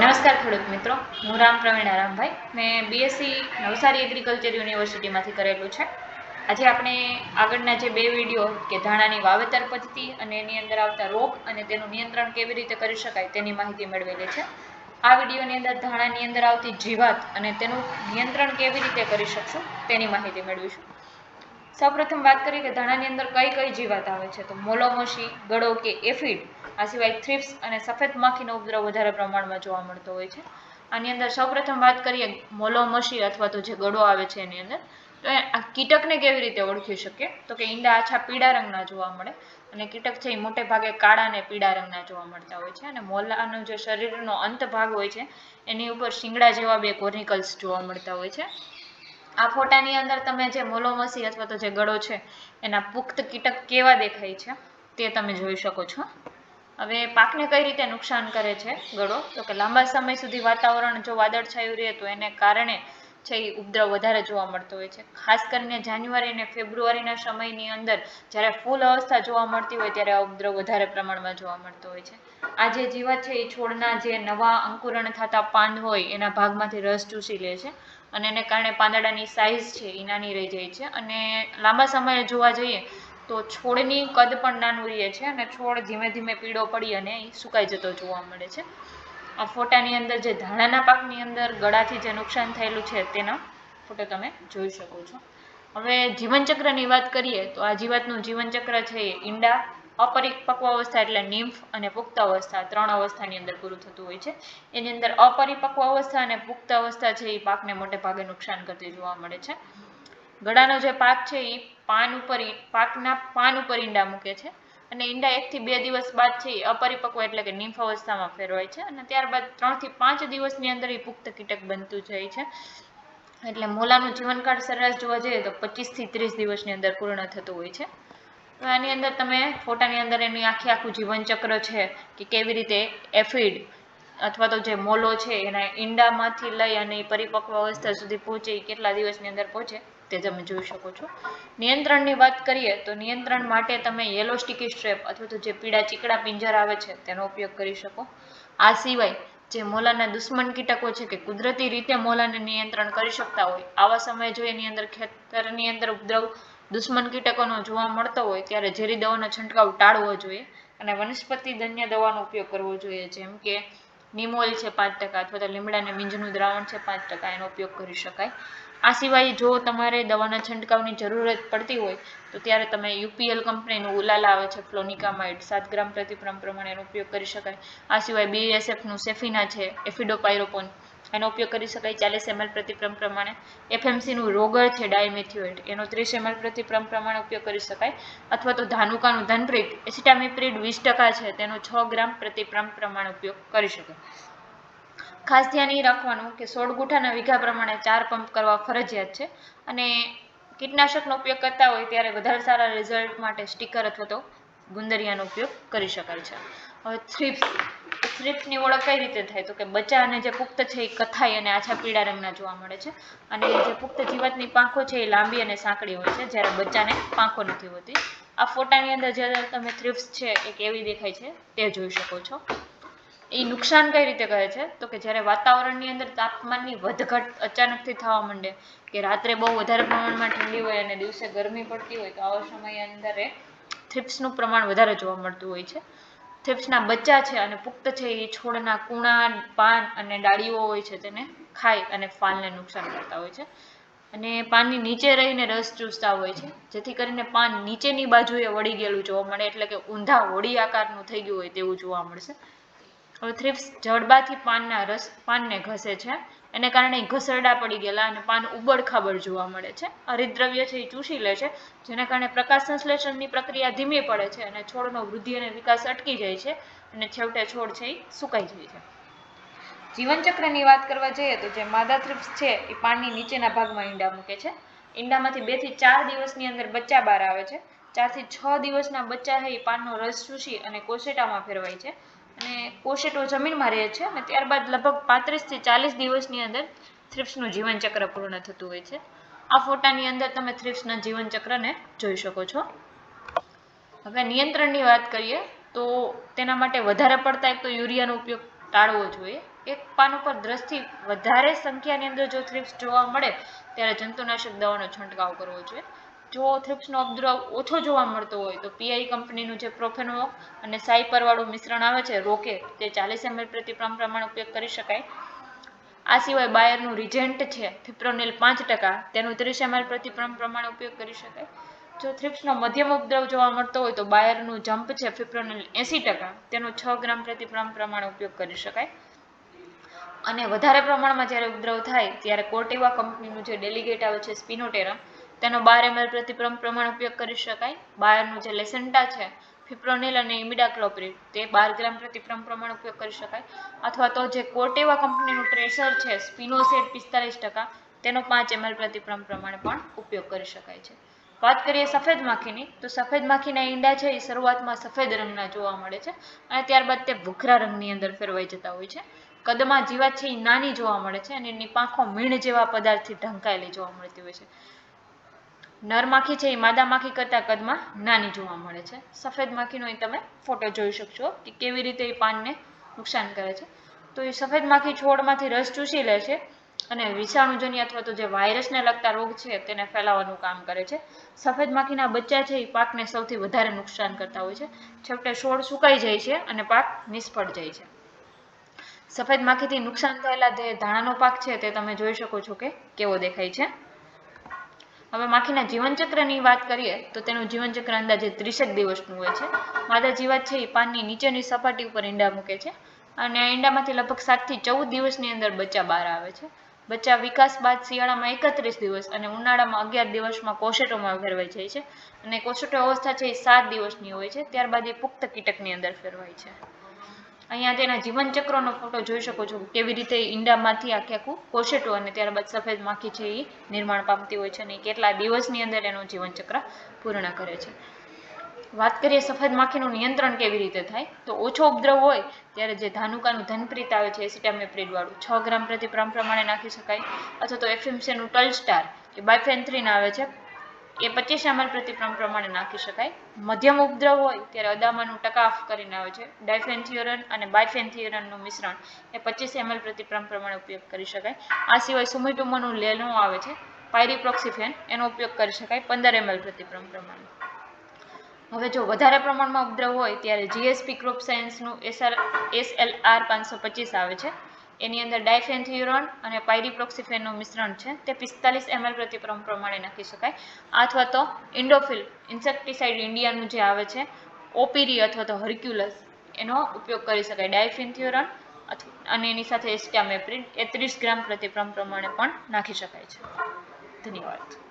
નમસ્કાર ખેડૂત મિત્રો. હું રામ પ્રવીણ રામભાઈ મેં બીએસસી નવસારી એગ્રીકલ્ચર યુનિવર્સિટીમાંથી કરેલું છે. આજે આપણે આગળના જે બે વીડિયો કે ધાણાની વાવેતર પદ્ધતિ અને એની અંદર આવતા રોગ અને તેનું નિયંત્રણ કેવી રીતે કરી શકાય તેની માહિતી મેળવેલી છે. આ વિડીયોની અંદર ધાણાની અંદર આવતી જીવાત અને તેનું નિયંત્રણ કેવી રીતે કરી શકશું તેની માહિતી મેળવીશું. સૌપ્રથમ વાત કરીએ કે ધાણાની અંદર કઈ કઈ જીવાત આવે છે? તો મોલોમોશી, ગળો કે એફિડ, આ સિવાય થ્રિપ્સ અને સફેદ માખીનો ઉપદ્રવ વધારે પ્રમાણમાં જોવા મળતો હોય છે. આની અંદર સૌપ્રથમ વાત કરીએ મોલોમોશી અથવા તો જે ગળો આવે છે એની અંદર, તો આ કીટકને કેવી રીતે ઓળખી શકીએ તો કે ઈંડા આછા પીળા રંગના જોવા મળે અને કીટક છે એ મોટે ભાગે કાળા અને પીળા રંગના જોવા મળતા હોય છે અને મોલાનો જે શરીરનો અંત ભાગ હોય છે, એની ઉપર શિંગડા જેવા બે કોર્નિકલ્સ જોવા મળતા હોય છે. આ ફોટાની અંદર તમે જે મોલોમસી અથવા તો જે ગળો છે, એના પુખ્ત કીટક કેવા દેખાય છે, તે તમે જોઈ શકો છો. હવે પાકને કઈ રીતે નુકસાન કરે છે ગળો? તો કે લાંબા સમય સુધી વાતાવરણ જો વાદળછાયું રહે તો એને કારણે છે એ ઉપદ્રવ વધારે જોવા મળતો હોય છે. ખાસ કરીને જાન્યુઆરી અને ફેબ્રુઆરીના સમયની અંદર જ્યારે ફૂલ અવસ્થા જોવા મળતી હોય ત્યારે આ ઉપદ્રવ વધારે પ્રમાણમાં જોવા મળતો હોય છે. આ જે જીવાત છે એ છોડના જે નવા અંકુરણ થતા પાન હોય એના ભાગમાંથી રસ ચૂસી લે છે અને એને કારણે પાંદડાની સાઇઝ છે એ નાની રહી જાય છે અને લાંબા સમયે જોવા જઈએ તો છોડની કદ પણ નાનું રહે છે અને છોડ ધીમે ધીમે પીળો પડી અને એ સુકાઈ જતો જોવા મળે છે. ફોટાની અંદર, જે ધાણાના પાકની અંદર ગળાથી જે નુકસાન થયેલું છે, તેના ફોટો તમે જોઈ શકો છો. હવે જીવનચક્રની વાત કરીએ, તો આ જીવાતનું જીવનચક્ર છે એ ઈંડા અપરિપક્વ અવસ્થા એટલે નિમ્ફ અને પુખ્ત અવસ્થા, ત્રણ અવસ્થાની અંદર પૂરું થતું હોય છે. એની અંદર અપરિપક્વ અવસ્થા અને પુખ્ત અવસ્થા છે, એ પાકને મોટે ભાગે નુકસાન કરતી જોવા મળે છે. ગળાનો જે પાક છે, એ પાન ઉપર પાકના પાન ઉપર ઈંડા મૂકે છે. અને ઈંડા એકથી બે દિવસ બાદથી અપરિપક્વ એટલે કે નિમ્ફ અવસ્થામાં ફેરવાય છે અને ત્યારબાદ ત્રણથી પાંચ દિવસની અંદર એ પુખ્ત કીટક બનતું જાય છે. એટલે મોલાનું જીવનકાળ સરેરાશ જોવા જઈએ તો પચીસથી ત્રીસ દિવસની અંદર પૂર્ણ થતું હોય છે. આની અંદર તમે ફોટાની અંદર એની આખી આખું જીવનચક્ર છે કે કેવી રીતે એફિડ અથવા તો જે મોલો છે એના ઈંડામાંથી લઈ અને પરિપક્વ અવસ્થા સુધી પહોંચે કેટલા દિવસની અંદર પહોંચે? તે તમે જોઈ શકો છો. નિયંત્રણની વાત કરીએ તો નિયંત્રણ માટે તમે યલો સ્ટીકી સ્ટ્રેપ અથવા તો જે પીળા ચીકડા પિંજર આવે છે તેનો ઉપયોગ કરી શકો. આ સિવાય જે મોલાના દુશ્મન કીટકો છે કે કુદરતી રીતે મોલાને નિયંત્રણ કરી શકતા હોય, આવા સમયે જો એની અંદર ખેતરની અંદર ઉપદ્રવ દુશ્મન કીટકોનો જોવા મળતો હોય ત્યારે ઝેરી દવાનો છંટકાવ ટાળવો જોઈએ અને વનસ્પતિ ધન્ય દવાનો ઉપયોગ કરવો જોઈએ. જેમ કે નિમોલ છે પાંચ ટકા અથવા તો લીમડાને મીંજનું દ્રાવણ છે પાંચ ટકા એનો ઉપયોગ કરી શકાય. આ સિવાય જો તમારે દવાના છંટકાવની જરૂરત પડતી હોય, તો ત્યારે તમે યુપીએલ કંપનીનું ઉલાલા આવે છે, ફ્લોનિકામાઇડ, સાત ગ્રામ પ્રતિક્રમ પ્રમાણે એનો ઉપયોગ કરી શકાય. આ સિવાય બીએસએફનું સેફિના છે, એફિડોપાયરોપોન એનો ઉપયોગ કરી શકાય ચાલીસ એમએલ પ્રતિ ગ્રામ પ્રમાણે. એફએમસીનું રોગર છે ડાયમેથ્યુએટ એનો ત્રીસ એમએલ પ્રતિ ગ્રામ પ્રમાણે ઉપયોગ કરી શકાય. અથવા તો ધાનુકાનું ધનપ્રીત એસિટામિપ્રિડ વીસ ટકા છે, તેનો છ ગ્રામ પ્રતિક્રમ પ્રમાણે ઉપયોગ કરી શકાય. ખાસ ધ્યાન એ રાખવાનું કે સોળ ગુઠાના વીઘા પ્રમાણે ચાર પંપ કરવા ફરજિયાત છે. અને કીટનાશકનો ઉપયોગ કરતા હોય ત્યારે વધારે સારા રિઝલ્ટ માટે સ્ટીકર અથવા તો ગુંદરિયાનો ઉપયોગ કરી શકાય છે. હવે થ્રિપ્સ. થ્રિપ્સની ઓળખ કઈ રીતે થાય? તો કે બચ્ચા અને જે પુખ્ત છે એ કથાઈ અને આછા પીળા રંગના જોવા મળે છે. અને જે પુખ્ત જીવાતની પાંખો છે એ લાંબી અને સાંકડી હોય છે, જ્યારે બચ્ચાને પાંખો નથી હોતી. આ ફોટાની અંદર જે તમે થ્રિપ્સ છે એ કેવી દેખાય છે તે જોઈ શકો છો. એ નુકસાન કઈ રીતે કરે છે? તો કે જ્યારે વાતાવરણની અંદર તાપમાનની વધઘટ અચાનકથી થવા માંડે, કે રાત્રે બહુ વધારે પ્રમાણમાં ઠંડી હોય અને દિવસે ગરમી પડતી હોય, તો આવા સમય અંદર થ્રિપ્સનું પ્રમાણ વધારે જોવા મળતું હોય છે. થ્રિપ્સના બચ્ચા છે અને પુખ્ત છે એ છોડના કૂણા, પાન અને ડાળીઓ હોય છે તેને ખાય અને ફાલને નુકસાન કરતા હોય છે. અને પાનની નીચે રહીને રસ ચૂસતા હોય છે. જેથી કરીને પાન નીચેની બાજુએ વળી ગયેલું જોવા મળે, એટલે કે ઊંધા હોડી આકારનું થઈ ગયું હોય તેવું જોવા મળશે. થ્રિપ્સ જડબાથી પાનના રસ પાનને ઘસે છે. એને કારણે ઘસરડા પડી ગયેલા અને પાન ઉબડ ખાબડ જોવા મળે છે. હરિદ્રવ્ય છે એ ચૂસી લે છે, જેના કારણે પ્રકાશ સંશ્લેષણની પ્રક્રિયા ધીમી પડે છે અને છોડનો વૃદ્ધિ અને વિકાસ અટકી જાય છે અને છેવટે છોડ છે એ સુકાઈ જાય છે. જીવનચક્રની વાત કરવા જઈએ તો જે માદા થ્રિપ્સ છે એ પાનની નીચેના ભાગમાં ઈંડા મૂકે છે. ઈંડામાંથી બેથી ચાર દિવસની અંદર બચ્ચા બહાર આવે છે. ચારથી છ દિવસના બચ્ચા છે એ પાનનો રસ ચૂસી અને કોશેટામાં ફેરવાય છે. અને કોશેટો જમીનમાં રહે છે અને ત્યારબાદ લગભગ પાંત્રીસથી ચાલીસ દિવસની અંદર થ્રિપ્સનું જીવનચક્ર પૂર્ણ થતું હોય છે. આ ફોટાની અંદર તમે થ્રિપ્સના જીવનચક્રને જોઈ શકો છો. હવે નિયંત્રણની વાત કરીએ તો તેના માટે વધારે પડતા એક તો યુરિયાનો ઉપયોગ ટાળવો જોઈએ. એક પાન ઉપર દ્રષ્ટિ વધારે સંખ્યાની અંદર જો થ્રિપ્સ જોવા મળે, ત્યારે જંતુનાશક દવાનો છંટકાવ કરવો જોઈએ. જો થ્રિપ્સનો ઉપદ્રવ ઓછો જોવા મળતો હોય તો પીઆઈ કંપનીનું જે પ્રોફેનોક અને સાયપરવાળું મિશ્રણ આવે છે રોકે તે ચાલીસ એમએલ પ્રતિ પ્રમાણે ઉપયોગ કરી શકાય. આ સિવાય બાયરનું રિજેન્ટ છે થિપ્રોનિલ પાંચ ટકા, તેનું ત્રીસ એમએલ પ્રતિ પ્રમાણે ઉપયોગ કરી શકાય. જો થ્રિપ્સનો મધ્યમ ઉપદ્રવ જોવા મળતો હોય તો બાયરનું જમ્પ છે ફિપ્રોનિલ એંસી ટકા, તેનો છ ગ્રામ પ્રતિ પ્રમાણે ઉપયોગ કરી શકાય. અને વધારે પ્રમાણમાં જ્યારે ઉપદ્રવ થાય, ત્યારે કોર્ટેવા કંપનીનું જે ડેલિગેટ આવે છે સ્પિનોટેરા તેનો બાર એમએલ પ્રતિ પ્રમાણ ઉપયોગ કરી શકાય. બાયરનું જે લેસેન્ટા છે, ફિપ્રોનિલ અને ઇમિડાક્લોપ્રિડ તે બાર ગ્રામ પ્રતિક્રમ પ્રમાણ ઉપયોગ કરી શકાય. અથવા તો જે કોટેવા કંપનીનું ટ્રેસર છે, સ્પિનોસેટ પિસ્તાલીસ ટકા, તેનો પાંચ એમએલ પ્રતિ ગ્રામ પ્રમાણે પણ ઉપયોગ કરી શકાય છે. વાત કરીએ સફેદ માખીની, તો સફેદ માખીના ઈંડા છે, એ શરૂઆતમાં સફેદ રંગના જોવા મળે છે અને ત્યારબાદ તે ભૂખરા રંગની અંદર ફેરવાઈ જતા હોય છે. કદમાં જીવાત છે એ નાની જોવા મળે છે અને એની પાંખો મીણ જેવા પદાર્થથી ઢંકાયેલી જોવા મળતી હોય છે. નર માખી છે એ માદા માખી કરતાં કદમાં નાની જોવા મળે છે. સફેદ માખીનો અહીં તમે ફોટો જોઈ શકશો કે કેવી રીતે એ પાનને નુકસાન કરે છે. તો એ સફેદ માખી છોડમાંથી રસ ચૂસી લે છે અને વિષાણુજન્ય અથવા તો જે વાયરસને લગતા રોગ છે તેને ફેલાવવાનું કામ કરે છે. સફેદ માખીના બચ્ચા છે એ પાકને સૌથી વધારે નુકસાન કરતા હોય છે. છેવટે છોડ સુકાઈ જાય છે અને પાક નિષ્ફળ જાય છે. સફેદ માખીથી નુકસાન થયેલા જે ધાણાનો પાક છે તે તમે જોઈ શકો છો કે કેવો દેખાય છે. હવે માખીના જીવનચક્રની વાત કરીએ, તો તેનું જીવનચક્ર અંદાજે ત્રીસેક દિવસનું હોય છે. માદા જીવાત છે એ પાનની નીચેની સપાટી ઉપર ઈંડા મૂકે છે અને આ ઈંડામાંથી લગભગ સાતથી ચૌદ દિવસની અંદર બચ્ચા બહાર આવે છે. બચ્ચા વિકાસ બાદ શિયાળામાં એકત્રીસ દિવસ અને ઉનાળામાં અગિયાર દિવસમાં કોશેટોમાં ફેરવાઈ જાય છે. અને કોશેટો અવસ્થા છે એ સાત દિવસની હોય છે, ત્યારબાદ એ પુખ્ત કીટકની અંદર ફેરવાય છે. અહીંયા તેના જીવનચક્રનો ફોટો જોઈ શકો છો. કેવી રીતે ઈંડામાંથી આખે આખું કોશેટો અને ત્યારબાદ સફેદ માખી છે એ નિર્માણ પામતી હોય છે અને કેટલા દિવસની અંદર એનું જીવનચક્ર પૂર્ણ કરે છે. વાત કરીએ સફેદ માખીનું નિયંત્રણ કેવી રીતે થાય? તો ઓછો ઉપદ્રવ હોય ત્યારે જે ધાનુકાનું ધનપ્રીત આવે છે, એસિટામેપ્રિડ વાળું, છ ગ્રામ પ્રતિ પ્રમાણે નાખી શકાય. અથવા તો એફએમસીનું ટલ સ્ટાર કે બાયફેન્થ્રીન આવે છે. એ પચીસ એમએલ પ્રતિક્રમ પ્રમાણે નાખી શકાય. મધ્યમ ઉપદ્રવ હોય ત્યારે અદામાનું ટકાફ કરીને આવે છે. ડાયફેન્થિયોરન અને બાયફેન્થિયોરનનું મિશ્રણ એ પચીસ એમએલ પ્રતિક્રમ પ્રમાણે ઉપયોગ કરી શકાય. આ સિવાય સુમિટુમોનું લેનો આવે છે. પાયરીપ્રોક્સિફેન એનો ઉપયોગ કરી શકાય પંદર એમએલ પ્રતિક્રમ પ્રમાણે. હવે જો વધારે પ્રમાણમાં ઉપદ્રવ હોય ત્યારે જીએસપી ક્રોપ સાયન્સનું એસઆર એસએલઆર પાંચસો પચીસ આવે છે. એની અંદર ડાયફેન્થ્યુરોન અને પાયરીપ્રોક્સિફેનનું મિશ્રણ છે. તે પિસ્તાલીસ એમએલ પ્રતિ ગ્રામ પ્રમાણે નાખી શકાય. અથવા તો ઇન્ડોફિલ ઇન્સેક્ટિસાઇડ ઇન્ડિયાનું જે આવે છે, ઓપીરી અથવા તો હર્ક્યુલસ, એનો ઉપયોગ કરી શકાય. ડાયફેન્થ્યુરોન અને એની સાથે એસ્ટામેપ્રિન એ ત્રીસ ગ્રામ પ્રતિ ગ્રામ પ્રમાણે પણ નાખી શકાય છે. ધન્યવાદ.